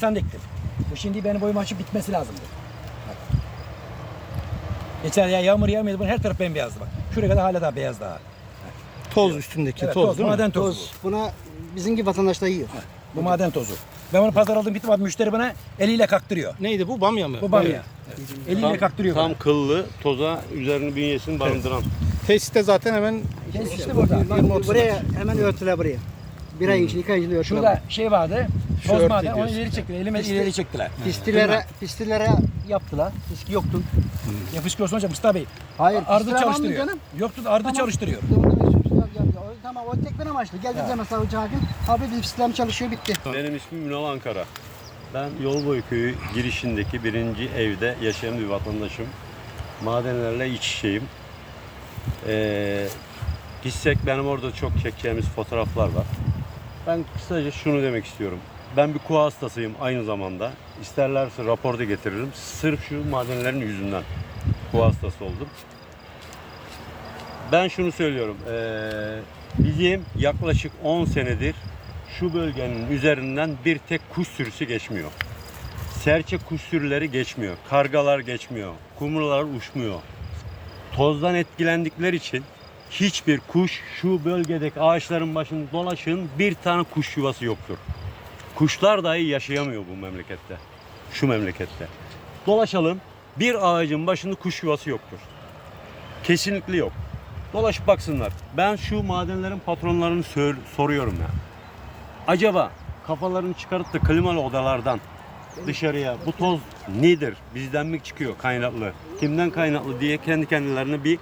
80. Bu şimdi benim boyum açıp bitmesi lazımdı. Bak. Geçen ya yağmur yağmıyordu. Bunun her taraf bembeyazdı bak. Şuraya kadar hala daha beyaz daha. Toz üstündeki Evet, toz, toz, değil mi? maden tozu. Toz. Buna bizimki vatandaş da yiyor. Bu. bu maden tozu. Ben bunu pazar aldım bitmem müşteri bana eliyle kaktırıyor. Neydi bu bamya mı? Bu bamya. Evet. Eliyle Tam, kaktırıyor tam bana. kıllı, toza üzerini bünyesini barındıran. Tesiste zaten hemen Kendisi burada. Buraya hemen örtüler buraya. Bir ay için, iki ay için örtüler. Şurada şey vardı. Şu örtü maden onu diyorsun. ileri çektiler. Elime ileri çektiler. Pistilere, pistilere yaptılar. Piski yoktu. Yapışık olsun hocam Mustafa Bey. Hayır, Ardı pistilere var mı çalıştırıyor. canım? Yoktu da ardı Tamam. çalıştırıyor. Ya, o- Tamam o tek benim amaçlı. Geldi bize mesela hoca hakim. Abi bizim sistem çalışıyor bitti. Benim ismim Ünal Ankara. Ben Yolboy Köyü girişindeki birinci evde yaşayan bir vatandaşım. Madenlerle iç içeyim. Ee, gitsek benim orada çok çekeceğimiz fotoğraflar var. Ben kısaca şunu demek istiyorum. Ben bir kuğa hastasıyım aynı zamanda. İsterlerse rapor da getiririm. Sırf şu madenlerin yüzünden kuğa hastası oldum. Ben şunu söylüyorum. Ee, bizim yaklaşık 10 senedir şu bölgenin üzerinden bir tek kuş sürüsü geçmiyor. Serçe kuş sürüleri geçmiyor. Kargalar geçmiyor. Kumrular uçmuyor. Tozdan etkilendikleri için hiçbir kuş şu bölgedeki ağaçların başında dolaşın bir tane kuş yuvası yoktur. Kuşlar dahi yaşayamıyor bu memlekette. Şu memlekette. Dolaşalım. Bir ağacın başında kuş yuvası yoktur. Kesinlikle yok. Dolaşıp baksınlar. Ben şu madenlerin patronlarını sor- soruyorum ya. Acaba kafalarını çıkarıp da klimalı odalardan dışarıya bu toz nedir? Bizden mi çıkıyor kaynaklı? Kimden kaynaklı diye kendi kendilerine bir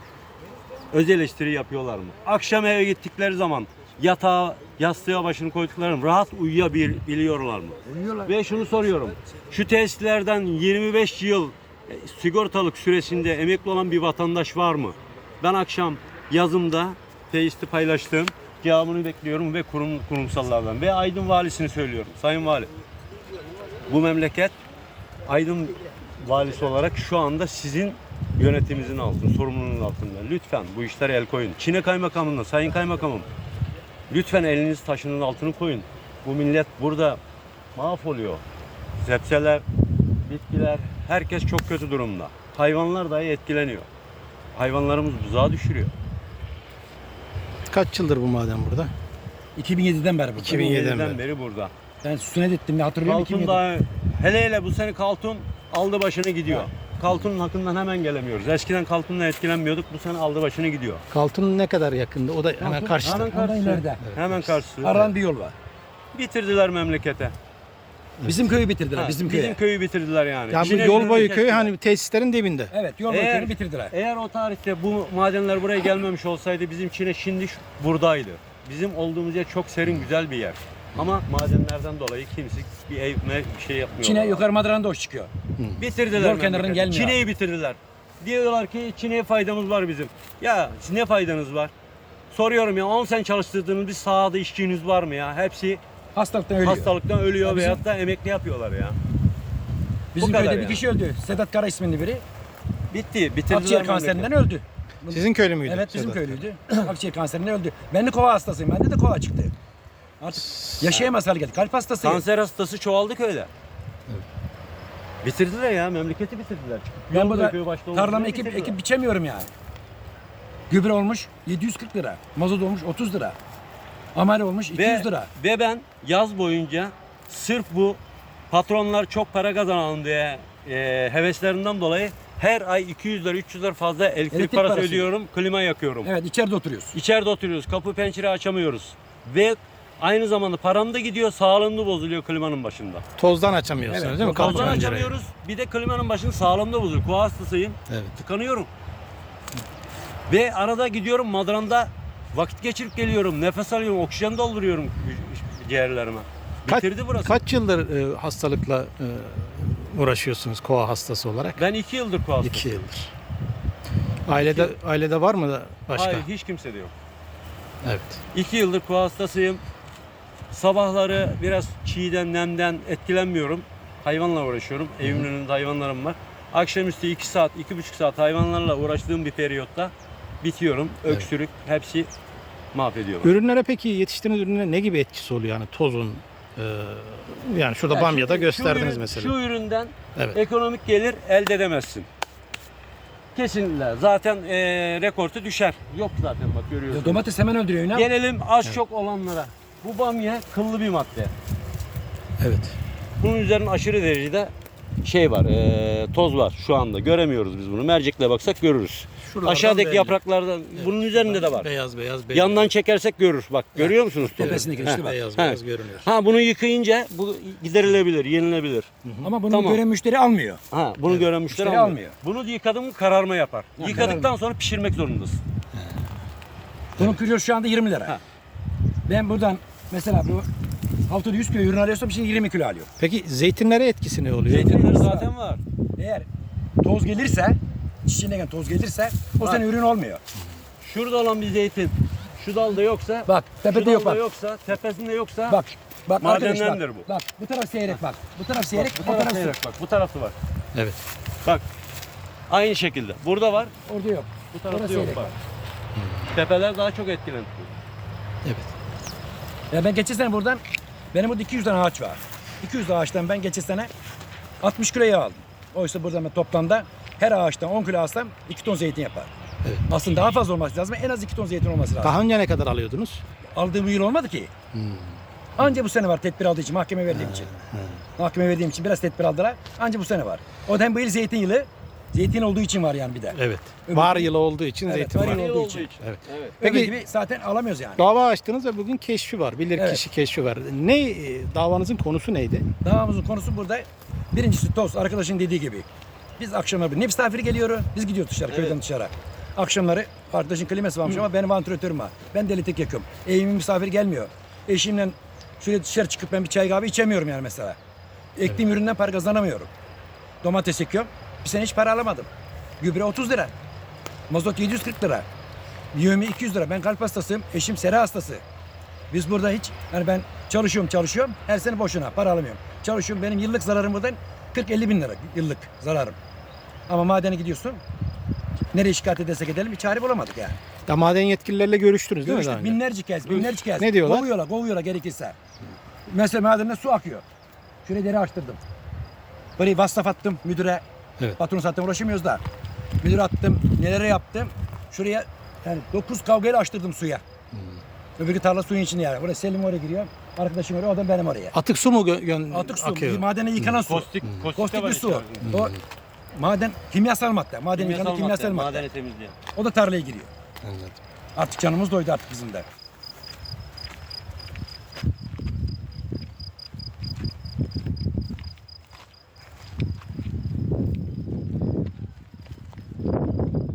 öz eleştiri yapıyorlar mı? Akşam eve gittikleri zaman yatağa, yastığa başını koydukları zaman rahat uyuyabiliyorlar mı? Uyuyorlar. Ve şunu soruyorum. Şu tesislerden 25 yıl e, sigortalık süresinde emekli olan bir vatandaş var mı? Ben akşam yazımda tesisti paylaştım. Cevabını bekliyorum ve kurum, kurumsallardan. Ve Aydın Valisi'ni söylüyorum. Sayın Vali. Bu memleket Aydın Valisi olarak şu anda sizin yönetiminizin altında, sorumluluğunun altında. Lütfen bu işlere el koyun. Çine Kaymakamı'na, Sayın Kaymakamım, lütfen eliniz taşının altını koyun. Bu millet burada mahvoluyor. Sebzeler, bitkiler, herkes çok kötü durumda. Hayvanlar dahi etkileniyor. Hayvanlarımız buzağa düşürüyor. kaç yıldır bu maden burada? 2007'den beri bu. 2007'den 2007'den beri. beri burada. Ben sünnet ettim ya hatırlıyorum Kaltun 2007. da hele hele bu sene Kaltun aldı başını gidiyor. Kaltun'un hakkından hemen gelemiyoruz. Eskiden Kaltun'la etkilenmiyorduk. Bu sene aldı başını gidiyor. Kaltun ne kadar yakında? O da hemen Kaltun- karşıda. Hemen karşısı. ileride. Hemen karşısı. Aran bir yol var. Bitirdiler memlekete. Bizim köyü bitirdiler. Ha, bizim köyü. köyü bitirdiler yani. Yani bu yol boyu köy kestiler. hani tesislerin dibinde. Evet yol Eğer- köyünü bitirdiler. Eğer o tarihte bu madenler buraya gelmemiş olsaydı bizim Çin'e şimdi buradaydı. Bizim olduğumuz yer çok serin güzel bir yer. Ama madenlerden dolayı kimse bir ev bir şey yapmıyor. Çin'e yukarı Madra'nda hoş çıkıyor. Bitirdiler. Yol kenarından memleketi. gelmiyor. Çin'eyi bitirdiler. Diyorlar ki Çin'e faydamız var bizim. Ya ne faydanız var? Soruyorum ya 10 sene çalıştırdığınız bir sahada işçiniz var mı ya? Hepsi Hastalıktan ölüyor. hastalıktan ölüyor Ya bizim- veyahut da emekli yapıyorlar ya. Bizim Bu kadar köyde bir yani. kişi öldü. Sedat Kara isminde biri. Bitti. Bitirdiler Akciğer memleketi. kanserinden öldü. Sizin köylü müydü? Evet bizim Sedat? köylüydü. Akciğer kanserinden öldü. Ben de kova hastasıyım. Bende de kova çıktı. Artık yaşayamaz hale geldi. Kalp hastasıyım. Kanser hastası çoğaldı köyde. Bitirdiler ya memleketi bitirdiler. Ben burada tarlamı ekip, ekip biçemiyorum yani. Gübre olmuş 740 lira. Mazot olmuş 30 lira. Amel olmuş 200 ve, lira. Ve ben yaz boyunca sırf bu patronlar çok para kazanalım diye e, heveslerinden dolayı her ay 200 lira 300 lira fazla elektrik, Elektrik parası, parası. ödüyorum. Klima yakıyorum. Evet içeride oturuyoruz. İçeride oturuyoruz. Kapı pencere açamıyoruz. Ve aynı zamanda param da gidiyor. Sağlığım da bozuluyor klimanın başında. Tozdan açamıyorsunuz Evet, değil mi? Kapı pencereyi. açamıyoruz. Bir de klimanın başında sağlığım da bozuluyor. Kuva hastasıyım. Evet. Tıkanıyorum. Ve arada gidiyorum madrando vakit geçirip geliyorum. Nefes alıyorum. Oksijen dolduruyorum ciğerlerime. Kaç, Bitirdi burası. kaç yıldır e, hastalıkla e, uğraşıyorsunuz kova hastası olarak? Ben iki yıldır kuva hastasıyım. İki yıldır. Ailede ailede var mı da başka? Hayır hiç kimse de yok. Evet. İki yıldır kuva hastasıyım. Sabahları biraz çiğden, nemden etkilenmiyorum. Hayvanla uğraşıyorum. Evimin önünde hayvanlarım var. Akşamüstü iki saat, iki buçuk saat hayvanlarla uğraştığım bir periyotta bitiyorum. Öksürük hepsi mahvediyorlar. Ürünlere peki yetiştirdiğiniz ürünlere ne gibi etkisi oluyor yani tozun? Ee, yani şurada Ya Bamya'da gösterdiniz şu ürün- mesela. Şu üründen Evet. ekonomik gelir elde edemezsin. Kesinlikle. Zaten e, rekortu düşer. Yok zaten bak görüyorsun. Ya domates hemen öldürüyor inan. Gelelim az çok olanlara. Bu bamya kıllı bir madde. Evet. Bunun üzerinde aşırı derecede şey var, e, toz var şu anda. Göremiyoruz biz bunu. Mercekle baksak görürüz. Şuralardan Aşağıdaki belli. yapraklardan bunun üzerinde de var. Beyaz beyaz belli. Yandan çekersek görür. Bak görüyor musunuz? tozu? Tepesindeki işte bak. beyaz Ha. beyaz görünüyor. Ha bunu yıkayınca bu giderilebilir, yenilebilir. Ama bunu Tamam. gören müşteri almıyor. Ha bunu gören müşteri Müşteri almıyor. almıyor. Bunu yıkadım mı kararma yapar. Ha, Yıkadıktan sonra pişirmek zorundasın. Bunun kilosu şu anda 20 lira. Ha. Ben buradan mesela bu haftada 100 kilo ürün alıyorsam şimdi 20 kilo alıyorum. Peki zeytinlere etkisi ne oluyor? Zeytinleri zaten var. Eğer toz gelirse, çiçeğinden toz gelirse o Bak. sene ürün olmuyor. Şurada olan bir zeytin şu dalda yoksa, Bak şu tepede yok dalda bak. yoksa, tepesinde yoksa Bak. Bak arkadaş bak. Madendendir bu. Bak bu taraf seyrek bak. Bu taraf seyrek, bak, bu taraf taraf seyrek. bak. Bu tarafta var. Evet. Bak. Aynı şekilde. Burada var. Orada yok. Bu tarafta Orası yok seyrek bak. Tepeler daha çok etkilendi. Evet. Ya ben geçen sene buradan benim burada 200 tane ağaç var. 200 ağaçtan ben geçen sene 60 kilo yağ aldım. Oysa burada ben toplamda her ağaçtan 10 kilo alsam 2 ton zeytin yapar. Evet. Aslında daha fazla olması lazım. En az 2 ton zeytin olması lazım. Daha önce ne kadar alıyordunuz? Aldığım yıl olmadı ki. Anca bu sene var tedbir aldığı için, mahkeme verdiğim için. Mahkeme verdiğim için biraz tedbir aldılar. Anca bu sene var. O da hem bu yıl zeytin yılı. Zeytin olduğu için var yani bir de. Evet. Öbür- Var yılı olduğu için Evet, zeytin var var. yılı olduğu için. Evet. Evet. Peki, gibi zaten alamıyoruz yani. Dava açtınız ve bugün keşfi var. Bilir Evet. kişi keşfi var. Ne e, davanızın konusu neydi? Davamızın konusu burada. Birincisi toz, arkadaşın dediği gibi. Biz akşamları, ne misafir geliyor, biz gidiyoruz dışarı, köyden dışarı. Akşamları arkadaşın kliması varmış ama benim vantilatörüm var. Ben deli tek yakıyorum. Evimin misafir gelmiyor. Eşimle şöyle dışarı çıkıp ben bir çay kahve içemiyorum yani mesela. Ektiğim üründen para kazanamıyorum. Domates ekiyorum. Bir sene hiç para alamadım. Gübre 30 lira. Mazot 740 lira. Yövmi 200 lira. Ben kalp hastasıyım. Eşim sera hastası. Biz burada hiç yani ben çalışıyorum çalışıyorum her sene boşuna para alamıyorum. Çalışıyorum benim yıllık zararım buradan 40-50 bin lira yıllık zararım. Ama madene gidiyorsun nereye şikayet edersek edelim bir çare bulamadık yani. Ya maden yetkililerle görüştünüz değil mi Görüştük önce? binlerce kez binlerce kez. Ne diyorlar? Kovuyorlar kovuyorlar gerekirse. Mesela madende su akıyor. Şuraya deri açtırdım. Burayı vasıf attım müdüre. Evet. Patron zaten uğraşamıyoruz da. Müdür attım. Nelere yaptım. Şuraya yani 9 kavgayla açtırdım suya. Hmm. Öbürkü tarla suyun içinde yani. Buraya Selim oraya giriyor. Arkadaşım oraya, o da benim oraya. Atık su mu gö- gön- Atık su, akıyor? bir madene yıkanan su. Kostik, kostik, Kostik var bir su. içerisinde. O maden kimyasal madde. Maden Kimyasal yıkandı kimyasal madde, madde. madeni temizleyen. O da tarlaya giriyor. Anladım. Artık canımız doydu artık bizim de.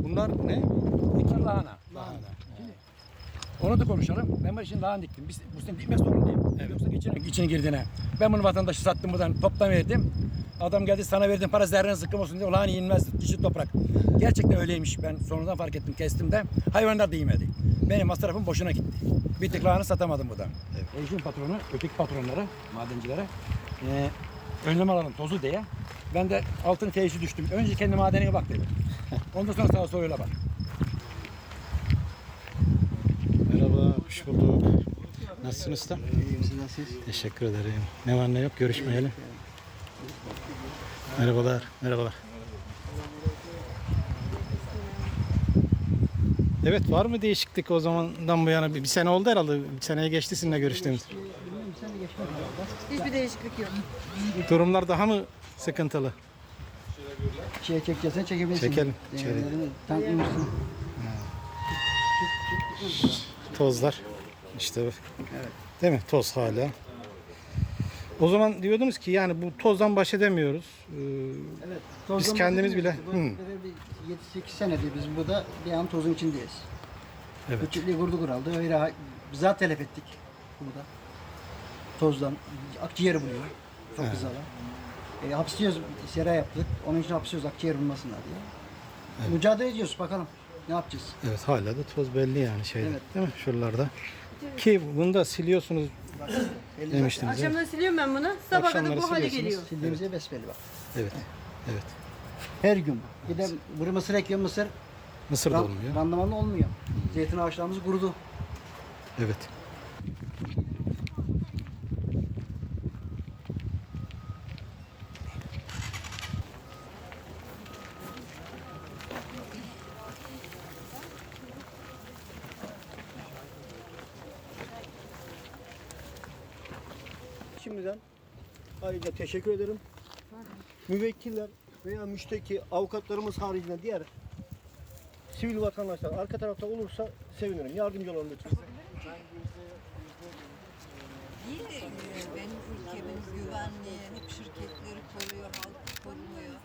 Bunlar ne? Bunlar lahana. Lahana. Onu da konuşalım. Ben şimdi lahana diktim. Biz, bu sene dikmek zorundayım. Yoksa içine, içine girdiğine. Ben bunu vatandaşı sattım buradan toptan verdim. Adam geldi sana verdim para zerrene sıkkım olsun diye. Lahana yenilmez dişi toprak. Gerçekten öyleymiş. Ben sonradan fark ettim kestim de. Hayvanlar da yemedi. Benim masrafım boşuna gitti. Bir tek lahana satamadım buradan. Evet. Eşim patronu, öteki patronlara, madencilere e, önlem alalım tozu diye. Ben de altın teyisi düştüm. Önce kendi madenine bak dedim. Ondan sonra sağa sola bak. Hoş bulduk. Nasılsın usta? Teşekkür ederim. Ne var ne yok görüşmeyeli. Merhabalar, merhabalar. Evet var mı değişiklik o zamandan bu yana? Bir, bir sene oldu herhalde. Bir seneye geçti sizinle görüştüğümüz. Hiçbir değişiklik yok. Durumlar daha mı sıkıntılı? Şey çekeceksen çekebilirsin. Çekelim, Ee, çekelim. Tanıtmışsın. Tozlar. İşte bak. Değil mi? Toz hala. O zaman diyordunuz ki yani bu tozdan baş edemiyoruz. Ee, Evet. Biz tozdan kendimiz bile- bahsediyoruz. Hı. böyle bir 7-8 senedir biz burada bir an tozun içindeyiz. Evet. Çiftliği kurdu kuraldı. Öyle ha- bizzat telef ettik burada. Tozdan. Akciğeri buluyor. Çok güzel. E, hapsiyoruz, sera yaptık. Onun için hapsiyoruz akciğer bulmasınlar diye. Mücadele ediyoruz bakalım. Ne yapacağız? Evet hala da toz belli yani şeyde. Evet. Değil mi? Şuralarda. Ki bunu da siliyorsunuz demiştiniz. değil mi? Siliyorum ben bunu. Sabah kadar Akşamları bu hale siliyorsunuz. geliyor. Sildiğimizde besbelli bak. Evet. Evet. Her gün. Bir de buraya mısır ekiyor mısır. Mısır da olmuyor. Randımanlı olmuyor. Zeytin ağaçlarımız kurudu. Evet. Teşekkür ederim. Müvekkiller veya müşteki avukatlarımız haricinde diğer sivil vatandaşlar arka tarafta olursa sevinirim. Yardımcı olun lütfen. İyi de e, benim ülkemin güvenliği, hep şirketleri koruyor, halkı korumuyor.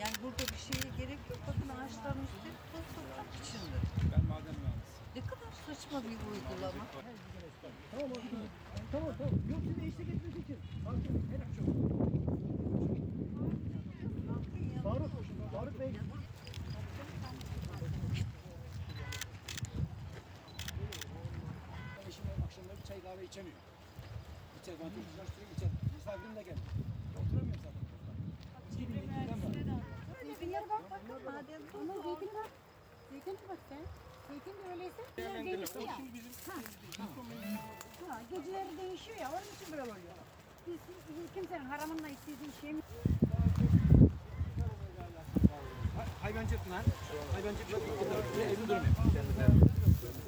Yani burada bir şeye gerek yok. Bakın ağaçların üstü toprak içinde. Ben maden mühendisiyim. Ne kadar saçma bir uygulama. Tamam abi. Tamam tamam. Yok size eşlik etmek için. Faruk, Faruk Bey. Eşim akşamları çay kahve içemiyor. İçer vantilatör çalıştırıyor, içer. Misafirim de geldi. Oturamıyorum zaten. Gittiğimden var. Zeytinyağı bak bakın maden Ama zeytin bak. De bak sen. Zeytin de öyleyse biraz değişiyor ya. Ha. Ha, geceleri değişiyor ya onun için böyle oluyor. Biz, biz kimsenin haramınla istediği şey mi? Hayvancılıkla, hayvancılıkla bir evli durum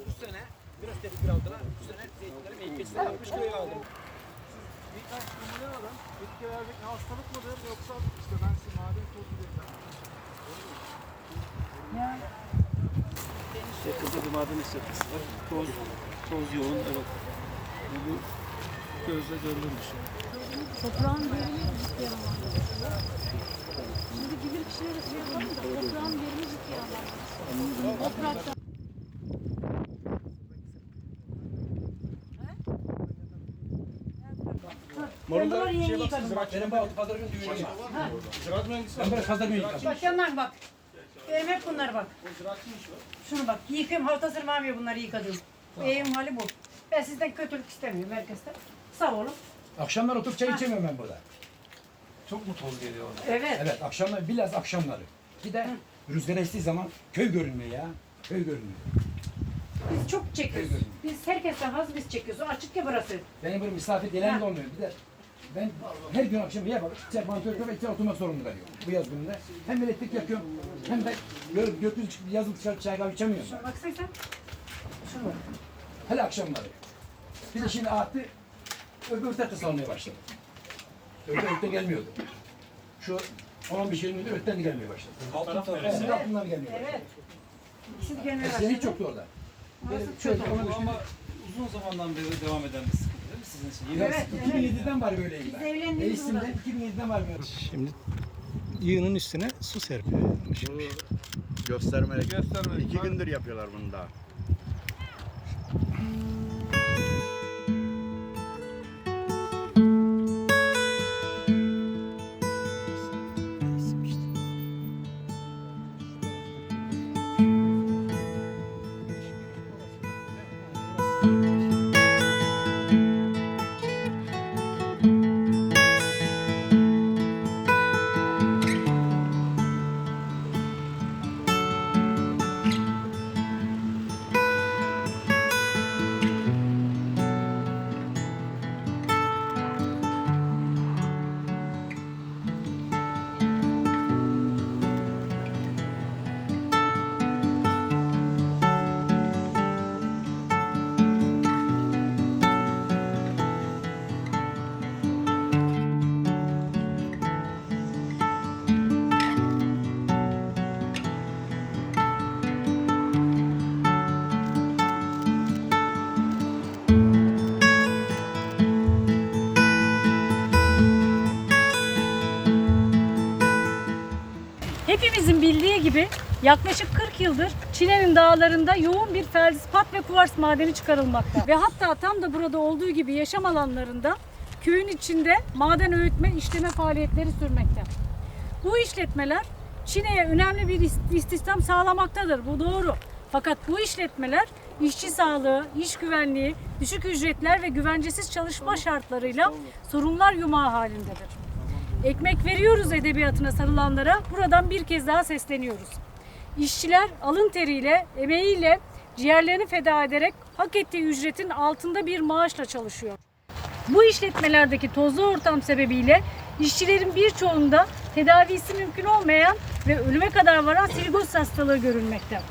Bu sene biraz tedbir aldılar. Bu sene zeytinleri geçtiler. 60 kiloya aldım. Birkaç numune alın. Bitki verdik hastalık mıdır yoksa işte ben size maden tozu. Yakında bir maden işletmesi var. Toz, toz yoğun evet. Bu gözle görülür bir şey. Toprağın ciddiye almak gerekiyor. Şimdi bilir kişilere şey yapalım da toprağın ciddiye almak gerekiyor. Toprakta Morunda şey. Benim bu altı pazar günü düğünüm var. Ben böyle pazar günü yıkadım. Bak yandan bak. Hep bunlar bak. Şunu bak. Yıkıyorum hafta sırmamıyor bunları yıkadım. Evim hali bu. Ben sizden kötülük istemiyorum herkesten. Sağ olun. Akşamlar oturup çay içemiyorum ben burada. Çok mu toz geliyor ona? Evet. Evet akşamlar bilhassa akşamları. Bir de rüzgar estiği zaman köy görünmüyor ya. Köy görünmüyor. Biz çok çekiyoruz. Biz herkesten az biz çekiyoruz. Açık ya burası. Benim böyle misafir gelen de olmuyor. Bir de ben her gün akşam yapar. İçer vantilatör ve oturmak zorunda kalıyorum. Bu yaz gününde. Hem elektrik yakıyorum hem de böyle gökyüzü çıkıp yazın dışarı çay kahve içemiyorum. Şuna baksana sen. Şuna bak. Hele akşamları. Bir de şimdi arttı. Öbür tarafta salmaya başladı. Öbür öten gelmiyordu. Şu 10-15 20 ötten de gelmeye başladı. Altın Evet, evet. altından gelmiyor. Evet. İkisi de gelmeye Eskiden hiç başladı. yoktu orada. Orası Benim şöyle kötü. 10-15 Bu ama uzun zamandan beri devam eden bir sıkıntı değil mi sizin Evet, Evet, evet. 2007'den var böyleyim Biz ben. evlendiğimiz Reisimden burada. 2007'den var böyle. Şimdi yığının üstüne su serpiyor. yanlış. Göstermelik. Göstermelik. İki gündür yapıyorlar bunu da. Hepimizin bildiği gibi yaklaşık 40 yıldır Çile'nin dağlarında yoğun bir feldspat ve kuvars madeni çıkarılmakta. Ve hatta tam da burada olduğu gibi yaşam alanlarında köyün içinde maden öğütme, işleme faaliyetleri sürmekte. Bu işletmeler Çine'ye önemli bir ist- istihdam sağlamaktadır. Bu doğru. Fakat bu işletmeler işçi sağlığı, iş güvenliği, düşük ücretler ve güvencesiz çalışma şartlarıyla sorunlar yumağı halindedir. Ekmek veriyoruz edebiyatına sarılanlara buradan bir kez daha sesleniyoruz. İşçiler alın teriyle, emeğiyle, ciğerlerini feda ederek hak ettiği ücretin altında bir maaşla çalışıyor. Bu işletmelerdeki tozlu ortam sebebiyle işçilerin birçoğunda tedavisi mümkün olmayan ve ölüme kadar varan siligoz hastalığı görülmekte.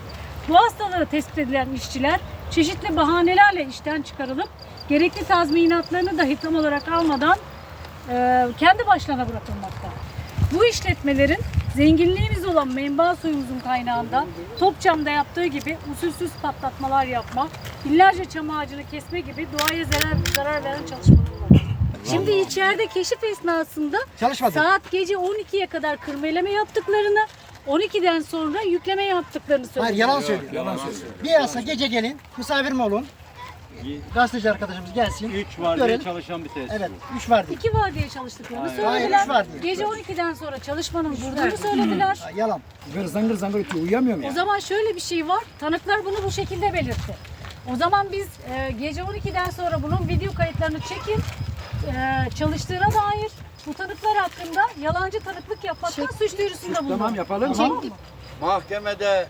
Bu hastalığı tespit edilen işçiler çeşitli bahanelerle işten çıkarılıp gerekli tazminatlarını dahi tam olarak almadan kendi başlarına bırakılmakta. Bu işletmelerin zenginliğimiz olan menba suyumuzun kaynağında Topçam'da yaptığı gibi usulsüz patlatmalar yapma, binlerce çam ağacını kesme gibi doğaya zarar, zarar veren çalışmalar var. Şimdi içeride keşif esnasında Çalışmadı. saat gece 12'ye kadar kırmeleme yaptıklarını, 12'den sonra yükleme yaptıklarını söylüyor. Hayır yalan söylüyor. Yalan söylüyor. Bir yasa gece gelin, misafir mi olun? Gazeteci arkadaşımız gelsin. 3 var diye Görelim. çalışan bir tesis. Evet, üç var diye. İki var diye çalıştıklarını Hayır, söylediler. üç var diye. Gece 12'den sonra çalışmanın durduğunu söylediler. Ha, Yalan. Böyle zangır zangır ötüyor. Uyuyamıyorum O ya. zaman şöyle bir şey var. Tanıklar bunu bu şekilde belirtti. O zaman biz e, gece 12'den sonra bunun video kayıtlarını çekin. E, çalıştığına dair bu tanıklar hakkında yalancı tanıklık yapmaktan suç duyurusunda bulundu. Tamam yapalım. Çektik. Mahkemede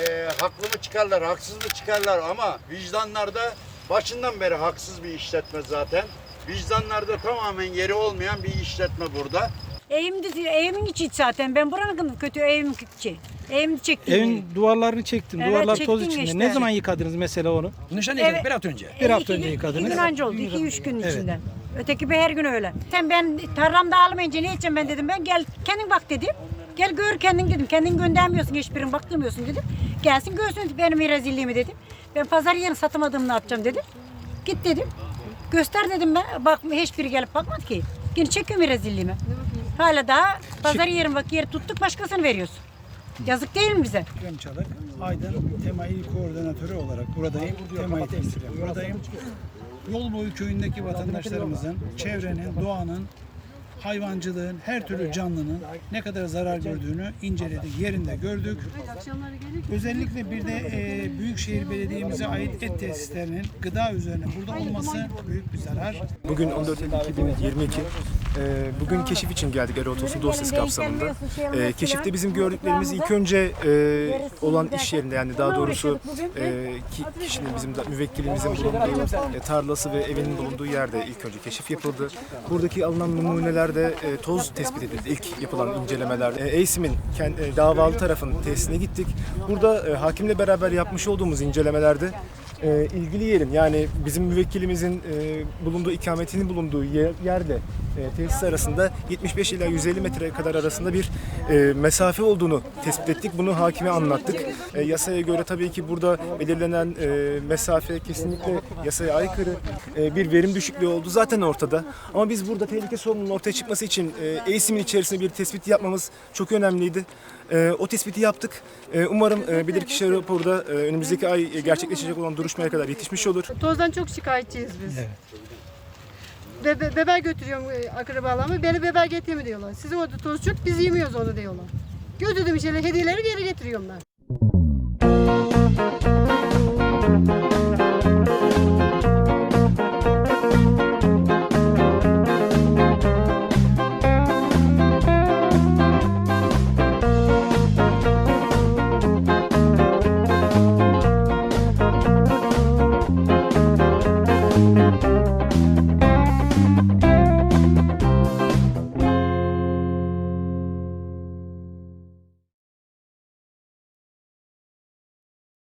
e, haklı mı çıkarlar, haksız mı çıkarlar ama vicdanlarda başından beri haksız bir işletme zaten. Vicdanlarda tamamen yeri olmayan bir işletme burada. Evimde, evimin içi zaten. Ben buranın kötü evim içi. Evimi çektim. Evin duvarlarını çektim. Evet, Duvarlar çektin toz içinde. işte. Ne zaman yıkadınız mesela onu? Nişan Evet. evet. bir hafta önce. Bir hafta önce yıkadınız. İki gün önce oldu. iki üç gün Evet. içinde. Öteki bir her gün öyle. Sen ben tarlamda almayınca ne edeceğim ben dedim. Ben gel kendin bak dedim. Gel gör kendin dedim. Kendin göndermiyorsun hiçbirin baktırmıyorsun dedim. Gelsin görsün benim rezilliğimi dedim. Ben pazar yerini satamadığımı ne yapacağım dedim. Git dedim. Göster dedim ben. Bak hiçbiri gelip bakmadı ki. Yine çekiyorum rezilliğimi. Hala daha pazar yerim bak yeri tuttuk başkasını veriyorsun. Yazık değil mi bize? Ekrem Çalık, Aydın Tema İl Koordinatörü olarak buradayım. Tema'yı temsilen buradayım. Yol boyu köyündeki vatandaşlarımızın, çevrenin, doğanın, hayvancılığın, her türlü canlının ne kadar zarar gördüğünü inceledik, yerinde gördük. Özellikle bir de e, Büyükşehir Belediye'mize ait et tesislerinin gıda üzerine burada olması büyük bir zarar. Bugün 14 Eylül 2022. Ee, bugün keşif için geldik Erotosun dosyası kapsamında. Ee, keşifte bizim gördüklerimiz ilk önce e, olan iş yerinde yani daha doğrusu e, ki, kişinin bizim da, müvekkilimizin bulunduğu e, tarlası ve evinin bulunduğu yerde ilk önce keşif yapıldı. Buradaki alınan numunelerde e, toz tespit edildi ilk yapılan incelemelerde. E, kend- e, davalı tarafının tesisine gittik. Burada e, hakimle beraber yapmış olduğumuz incelemelerde e, ilgili yerin yani bizim müvekkilimizin e, bulunduğu ikametinin bulunduğu yer, yerde e, tesis arasında 75 ila 150 metre kadar arasında bir e, mesafe olduğunu tespit ettik. Bunu hakime anlattık. E, yasaya göre tabii ki burada belirlenen e, mesafe kesinlikle yasaya aykırı e, bir verim düşüklüğü oldu zaten ortada. Ama biz burada tehlike sorununun ortaya çıkması için e, EİSİM'in içerisinde bir tespit yapmamız çok önemliydi. E, o tespiti yaptık. E, umarım e, bilirkişi raporda e, önümüzdeki ay gerçekleşecek olan duruşmaya kadar yetişmiş olur. Tozdan çok şikayetçiyiz biz. Bebe, beber götürüyorum e, akrabalarıma. Beni beber getirme diyorlar. Sizin orada toz çok biz yemiyoruz onu diyorlar. Götürdüm içeri hediyeleri geri getiriyorum ben.